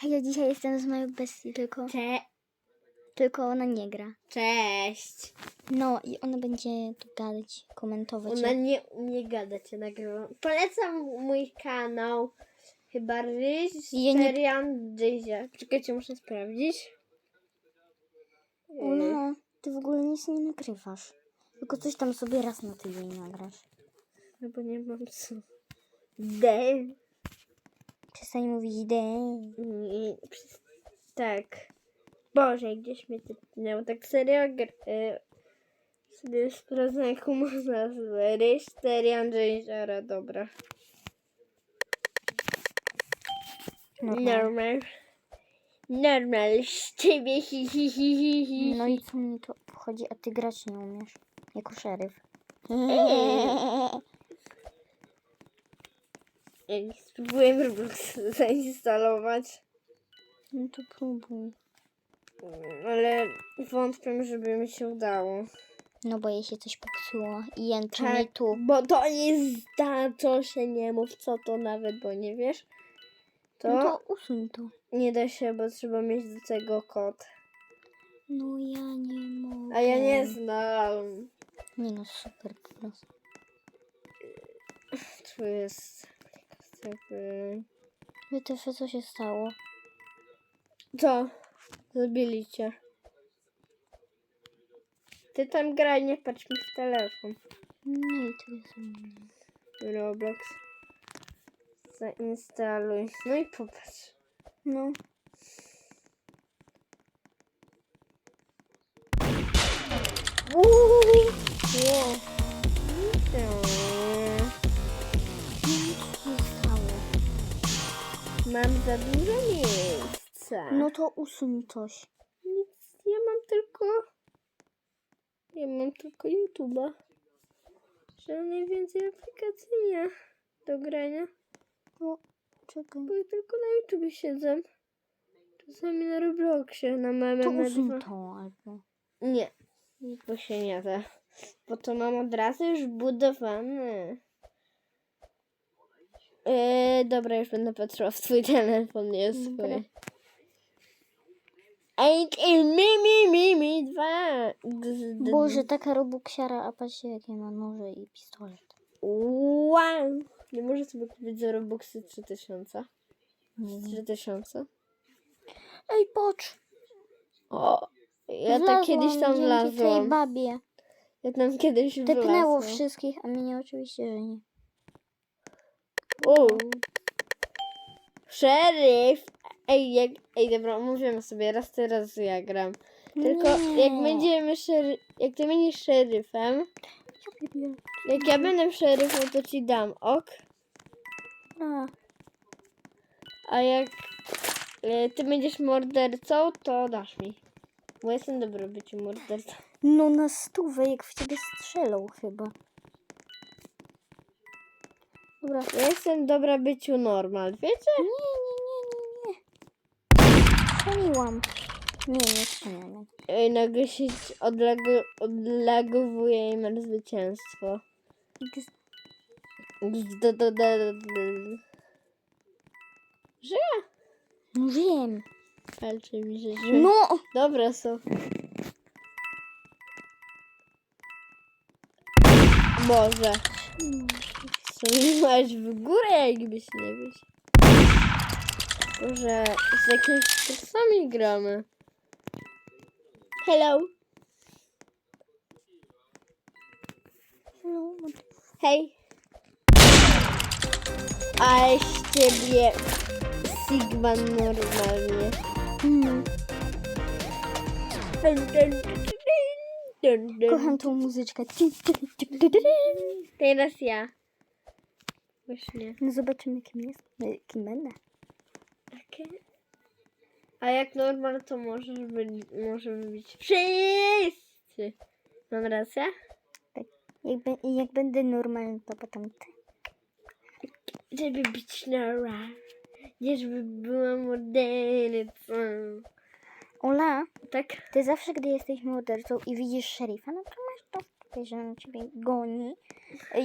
Hej, ja dzisiaj jestem z moją bestią, tylko, Cze tylko ona nie gra. Cześć. No i ona będzie tu gadać, komentować. Ona nie, nie gada cię nagrywam. Polecam mój kanał. Chyba Ryś, Ja nie- Serian, Dyzia. Czekajcie, muszę sprawdzić. Yy, Ona, ty w ogóle nic nie nagrywasz. Tylko coś tam sobie raz na tydzień nagrasz. No bo nie mam co. D. Przestań mówić. Nie, przez- Tak. Boże, gdzieś mnie typnęło. Tak serio y, sobie sprawdzę jaką ma nazwę. Ryś, Serian, Dyzia. Dobra. Normal. Normal. Normal z ciebie hi hi hi hi hi. No i co mnie to obchodzi, a ty grać nie umiesz. Jako szeryf. Ja nie spróbuję Roblox zainstalować, No to próbuj. ale wątpię, żeby mi się udało. No bo jej się coś popsuło i jęczy Tak, mi tu. bo to nie zda, to się nie mów, co to nawet, bo nie wiesz. To, No to usuń to. nie da się, bo trzeba mieć do tego kod. No ja nie mogę. A ja nie znam. Nie no, super po prostu. Tu jest aplikacja. Wiecie, co się stało? Co? Zabili cię. Ty tam graj, nie patrz mi w telefon. I to jest inne. Roblox. Zainstaluj. No i popatrz. No. Uuu. Wow. Mam za dużo miejsca. No to usuń coś. Nic, ja mam tylko... Ja mam tylko YouTube'a. Żadnej więcej aplikacji nie do grania. No, czekaj. Bo ja tylko na YouTube siedzę. Czasami na Robloxie, na meme To na usuń dwa- to albo. Nie, bo się nie da. Bo to mam od razu już budowane. Eee, dobra, już będę patrzyła w twój telefon, nie swój. Dobra. Ej, ej, mi, mi, mi, mi, dwa. Boże, taka robuksiara, a patrzcie jakie ma noże i pistolet. Wow. Nie może sobie kupić za Robuxy 3000? Nie wiem. 3000? Ej, patrz! O, ja tak kiedyś tam dzięki tej babie. Ja tam kiedyś Tepnęło wlazłam. wszystkich, a mnie oczywiście, że nie. O. Szeryf! Ej, jak, ej, dobra, mówimy sobie, raz teraz ja gram. Tylko Nie. jak będziemy szery, jak ty będziesz szeryfem, jak ja będę szeryfem, to ci dam, ok? A, A jak e, ty będziesz mordercą, to dasz mi. Bo jestem dobry w byciu mordercą. no na stówę, jak w ciebie strzelą chyba. Dobra. Ja jestem dobra byciu normal, wiecie? Nie, nie, nie, nie, nie. Strzeliłam. Nie, nie strzeliłam. Ej, nagle się odlago, odlagowuje i mam zwycięstwo. Żyje? No wiem. Walczy mi, że żyje. No! Dobra są. Może. Strzeliłaś w górę, jakbyś nie wiesz. Może z jakimiś kursami gramy. Hello. No, Hej. A z ciebie Sigma normalnie. Mm, Dun, dun, dun, dun, dun. kocham tą muzyczkę. Teraz ja. Właśnie. No zobaczymy kim jest. Kim będę. Okay. A jak normal, to możesz być, możemy być wszyscy. Mam rację? Jak, be, jak będę normalny, to potem ty. Żeby być normal. Nie żeby była mordercą. Ola, Tak? ty zawsze, gdy jesteś mordercą i widzisz szeryfa, no to dupie, że on ciebie goni.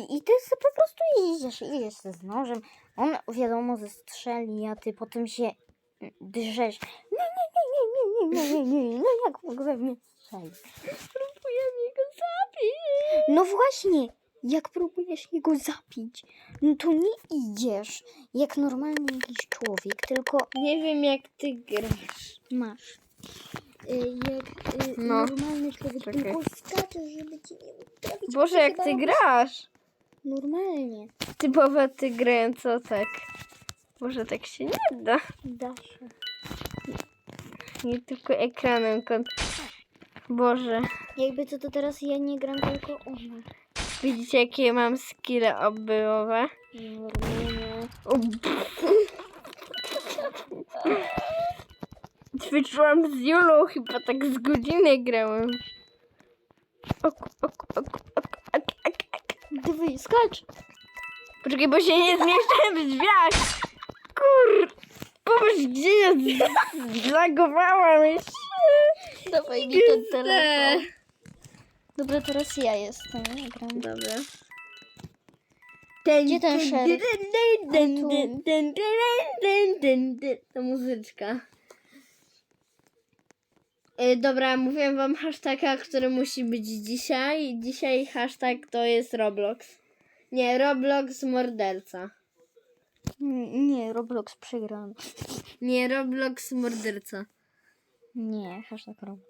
I ty sobie po prostu idziesz, idziesz z nożem. On wiadomo zestrzeli, a ty potem się Drzesz. Nie, nie, nie, nie, nie, nie, nie, nie. No jak mogę mnie strzelić? Próbuję mnie go zabić. No właśnie, jak próbujesz jego zabić, no to nie idziesz jak normalny jakiś człowiek, tylko Nie wiem jak ty grasz. masz. Y, jak y, No. normalny człowiek, Czekaj. tylko skaczesz, żeby ci nie trafić. Boże, jak ty grasz. Normalnie. Typowa ty grająca tak. Może tak się nie da. Da się. Nie tylko ekranem kont. Boże. Jakby co to teraz ja nie gram, tylko ona. Widzicie jakie mam skille obyłowe? Normalnie. O, Ćwiczyłam z Julą, chyba tak z godzinę grałem. Ok, ok, ok, ok, ok, ok, ok. Dawaj, skacz. Poczekaj, bo się nie zmieszczę w drzwiach. Kur... Popatrz, gdzie ja z- zlagowałam się. Dawaj mi ten telefon. Dobra, teraz ja jestem, nie gram. Dobra. Ten, Gdzie ten szeryf? ten, A tu. ten, ten, ten, ten, ten, ten. To muzyczka. E, Dobra, mówiłem wam hashtaga, który musi być dzisiaj. Dzisiaj hashtag to jest Roblox. Nie, Roblox morderca. N- Nie, Roblox przegrany. Nie, Roblox morderca. Nie, hashtag Roblox.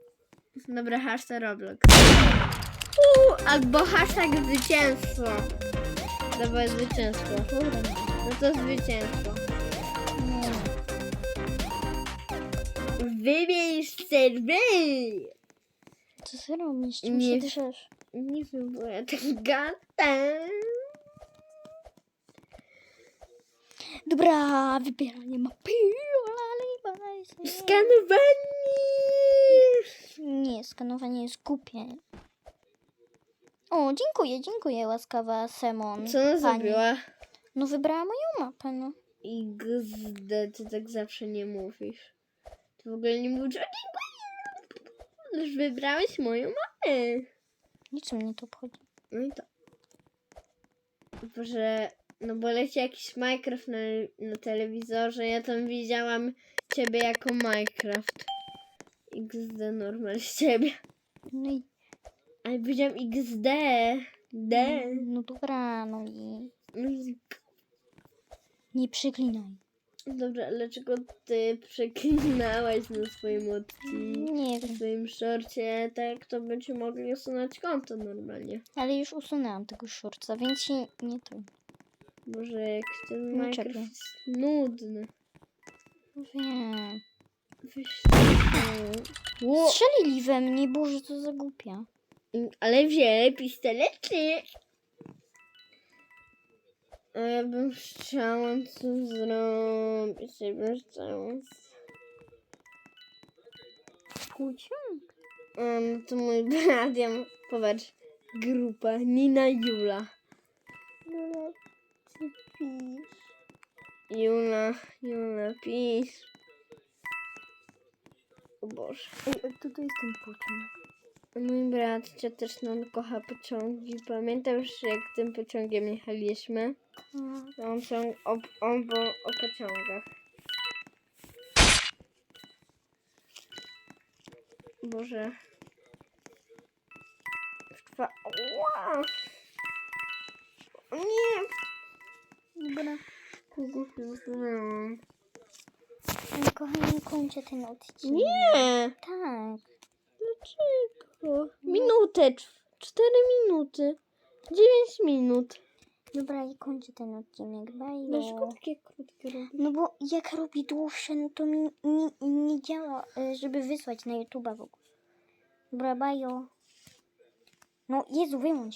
Dobra, hashtag Roblox. Uuu, albo hashtag zwycięstwo. Dobra, zwycięstwo. No to zwycięstwo. Wybierz serwer! Co ty robisz? Czym Nie. się drzesz? Nie wiem, bo ja tak gadam. Dobra, wybieranie mapy. Skanowanie! Nie, skanowanie jest głupie. O, dziękuję, dziękuję, łaskawa Semon. Co ona pani. zrobiła? No wybrała moją mapę, no. XD, ty tak zawsze nie mówisz. Ty w ogóle nie mówisz o. Już wybrałeś moją mamę. Nic mnie to obchodzi. No i to. Boże, no bo leci jakiś Minecraft na, na telewizorze. Ja tam widziałam ciebie jako Minecraft. XD normal z ciebie. No i... Ale powiedziałam XD. D. No dobra, no i... No i Nie przeklinaj. Dobra, ale dlaczego ty przeklinałaś na swoim odcinku? Nie W wiem, swoim szorcie, tak to będziemy mogli usunąć konto normalnie. ale już usunęłam tego szurca, więc się nie to. Boże, jak ten Nie Minecraft czepiaj. jest nudny. Wiem. Weź. no. Ło, Strzelili we mnie, Boże, to za głupia. ale wzięli pistolety. A ja bym chciała coś zrobić. Ja bym chciała... Pociąg? A, no to mój brat, ja popatrz. Grupa Nina Jula. No, ty pisz. Jula, Jula, pisz. O Boże. Ej, to jest ten pociąg? Mój brat też nam kocha pociągi. Pamiętasz, jak tym pociągiem jechaliśmy? To On, ciąg, o, on był o pociągach. Boże. Trwa... O nie! Dobra. Kogo się zastanawiam? Ej, Kochani, kończę ten odcinek. Nie! Tak. Dlaczego? Minutę. cz- Cztery minuty. Dziewięć minut. Dobra, i kończę ten odcinek. Bye. Dlaczego takie krótkie robisz? No bo jak robi dłuższe, no to mi nie, nie działa, y, żeby wysłać na YouTube'a w ogóle. Dobra, bajo. No Jezu, wyłącz.